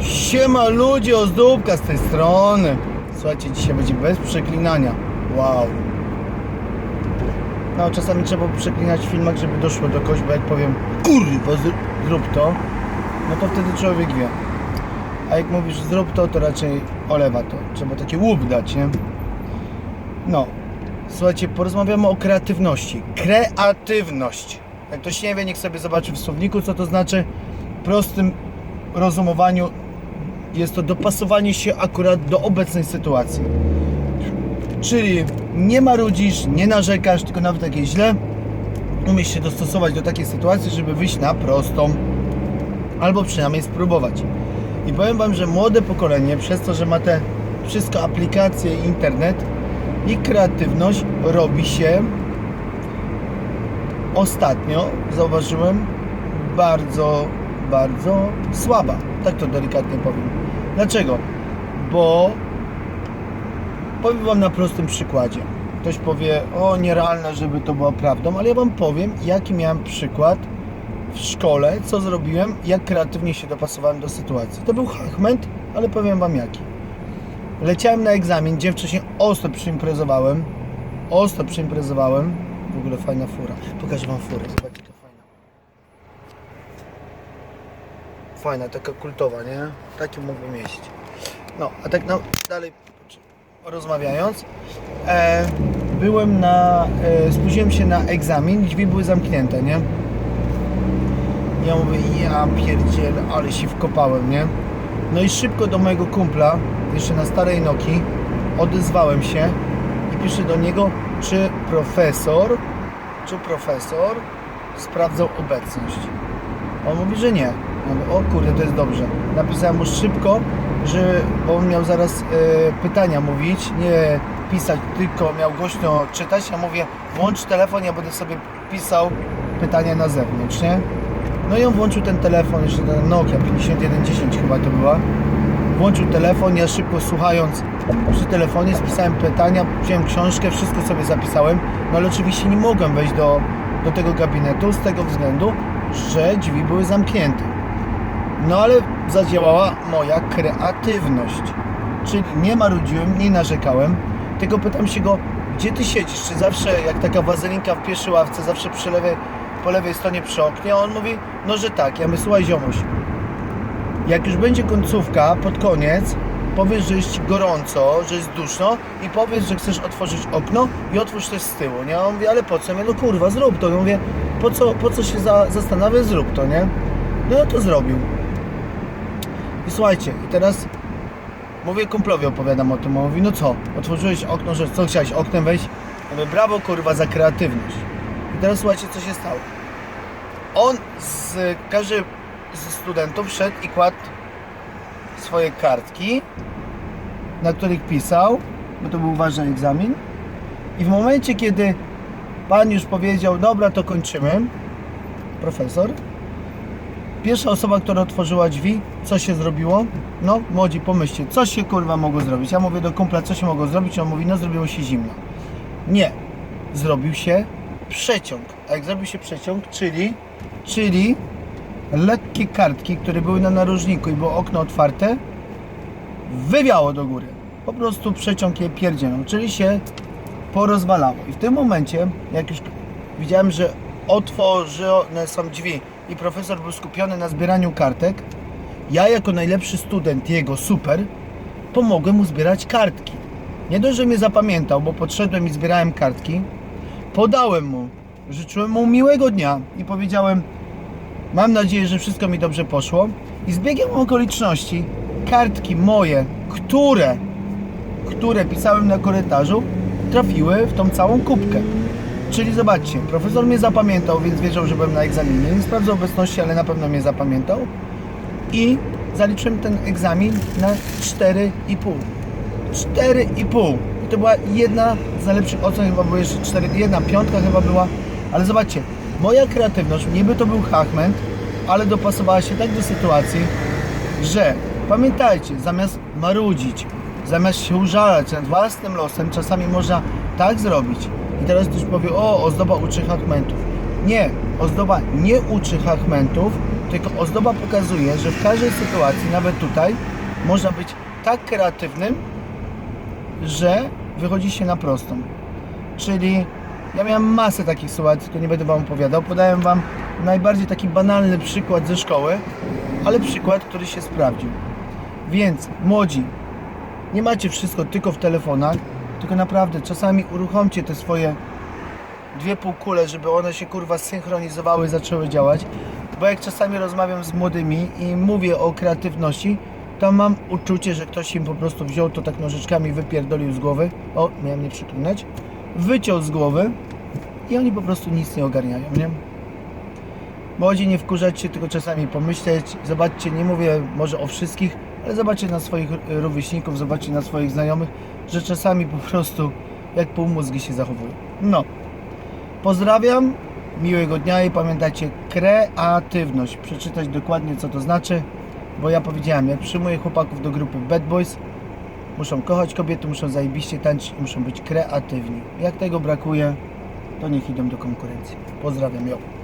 Siema ludzie, ozdóbka z tej strony. Słuchajcie, dzisiaj będzie bez przeklinania. Wow. No, czasami trzeba przeklinać w filmach, żeby doszło do kogoś, bo jak powiem kurwa, zr- zrób to, no to wtedy człowiek wie. A jak mówisz zrób to, to raczej olewa to. Trzeba taki łup dać, nie? No. Słuchajcie, porozmawiamy o kreatywności. Kreatywność. Jak ktoś nie wie, niech sobie zobaczy w słowniku, co to znaczy. Prostym rozumowaniu jest to dopasowanie się akurat do obecnej sytuacji. Czyli nie marudzisz, nie narzekasz, tylko nawet jak jest źle, umiesz się dostosować do takiej sytuacji, żeby wyjść na prostą. Albo przynajmniej spróbować. I powiem Wam, że młode pokolenie, przez to, że ma te wszystko aplikacje, internet, i kreatywność robi się ostatnio, zauważyłem, bardzo, bardzo słaba. Tak to delikatnie powiem. Dlaczego? Bo powiem Wam na prostym przykładzie. Ktoś powie, o nierealne, żeby to było prawdą, ale ja Wam powiem, jaki miałem przykład w szkole, co zrobiłem, jak kreatywnie się dopasowałem do sytuacji. To był hachment, ale powiem Wam jaki. Leciałem na egzamin, gdzie wcześniej ostro przyimprezowałem. Ostro przyimprezowałem. W ogóle fajna fura. Pokażę Wam furę, zobaczcie to fajna. Taka kultowa, nie? Takie mógłbym jeździć. No, a tak dalej rozmawiając, e, byłem na, e, spóźniłem się na egzamin, drzwi były zamknięte, nie? Ja mówię, ja pierdziel, ale się wkopałem, nie? No i szybko do mojego kumpla, jeszcze na starej Noki, odezwałem się i piszę do niego, czy profesor, czy profesor sprawdzał obecność. On mówi, że nie. Mówię, o kurde, to jest dobrze. Napisałem mu szybko, że, bo on miał zaraz e, pytania mówić, nie pisać, tylko miał głośno czytać. Ja mówię, włącz telefon, ja będę sobie pisał pytania na zewnątrz, nie? No i on włączył ten telefon, jeszcze ten Nokia 5110 chyba to była. Włączył telefon, ja szybko słuchając przy telefonie spisałem pytania, wziąłem książkę, wszystko sobie zapisałem. No ale oczywiście nie mogłem wejść do, do tego gabinetu z tego względu, że drzwi były zamknięte. No ale zadziałała moja kreatywność. Czyli nie marudziłem, nie narzekałem, tylko pytam się go, gdzie ty siedzisz? Czy zawsze, jak taka wazelinka w pierwszej ławce, zawsze przy lewej, po lewej stronie przy oknie? A on mówi, no że tak. Ja mówię, słuchaj ziomuś, jak już będzie końcówka, pod koniec, powiesz, że jest gorąco, że jest duszno i powiesz, że chcesz otworzyć okno i otwórz też z tyłu, nie? A on mówi, ale po co? Ja mówię, no kurwa, zrób to. Ja mówię, po co, po co się za, zastanawiać, zrób to, nie? No ja to zrobił. I słuchajcie, i teraz mówię kumplowi, opowiadam o tym, on mówi, no co, otworzyłeś okno, że co, chciałeś oknem wejść? Mówię, brawo kurwa za kreatywność. I teraz słuchajcie, co się stało. On z każdy ze studentów szedł i kładł swoje kartki, na których pisał, bo to był ważny egzamin. I w momencie, kiedy pan już powiedział, dobra, to kończymy, profesor, Pierwsza osoba, która otworzyła drzwi, co się zrobiło? No, młodzi, pomyślcie, co się kurwa mogło zrobić? Ja mówię do kumpla, co się mogło zrobić? On mówi, no zrobiło się zimno. Nie, zrobił się przeciąg. A jak zrobił się przeciąg, czyli, czyli lekkie kartki, które były na narożniku i było okno otwarte, wywiało do góry. Po prostu przeciąg je pierdzielą, czyli się porozwalało. I w tym momencie, jak już widziałem, że otworzone są drzwi i profesor był skupiony na zbieraniu kartek, ja jako najlepszy student jego, super, pomogłem mu zbierać kartki. Nie dość, że mnie zapamiętał, bo podszedłem i zbierałem kartki, podałem mu, życzyłem mu miłego dnia i powiedziałem, mam nadzieję, że wszystko mi dobrze poszło i z biegiem okoliczności kartki moje, które, które pisałem na korytarzu, trafiły w tą całą kubkę. Czyli zobaczcie, profesor mnie zapamiętał, więc wiedział, że byłem na egzaminie. Nie sprawdzał obecności, ale na pewno mnie zapamiętał. I zaliczyłem ten egzamin na 4,5. 4,5. I to była jedna z najlepszych ocen, chyba była jeszcze 4, jedna piątka chyba była. Ale zobaczcie, moja kreatywność, niby to był hachment, ale dopasowała się tak do sytuacji, że pamiętajcie, zamiast marudzić, zamiast się użalać nad własnym losem, czasami można tak zrobić. I teraz ktoś powie, o, ozdoba uczy hachmentów. Nie, ozdoba nie uczy hachmentów, tylko ozdoba pokazuje, że w każdej sytuacji, nawet tutaj, można być tak kreatywnym, że wychodzi się na prostą. Czyli ja miałem masę takich sytuacji, tylko nie będę Wam opowiadał. Podałem Wam najbardziej taki banalny przykład ze szkoły, ale przykład, który się sprawdził. Więc młodzi, nie macie wszystko tylko w telefonach, tylko naprawdę czasami uruchomcie te swoje dwie półkule, żeby one się kurwa synchronizowały, zaczęły działać. Bo jak czasami rozmawiam z młodymi i mówię o kreatywności, to mam uczucie, że ktoś im po prostu wziął to tak nożyczkami, wypierdolił z głowy. O, miałem nie przeklinać. Wyciął z głowy i oni po prostu nic nie ogarniają, nie? Młodzi nie wkurzać się, tylko czasami pomyśleć. Zobaczcie, nie mówię może o wszystkich, ale zobaczcie na swoich rówieśników, zobaczcie na swoich znajomych, że czasami po prostu jak półmózgi się zachowują. No. Pozdrawiam, miłego dnia i pamiętajcie, kreatywność. Przeczytać dokładnie co to znaczy, bo ja powiedziałem, jak przyjmuję chłopaków do grupy Bad Boys, muszą kochać kobiety, muszą zajebiście tańczyć i muszą być kreatywni. Jak tego brakuje, to niech idą do konkurencji. Pozdrawiam, ją.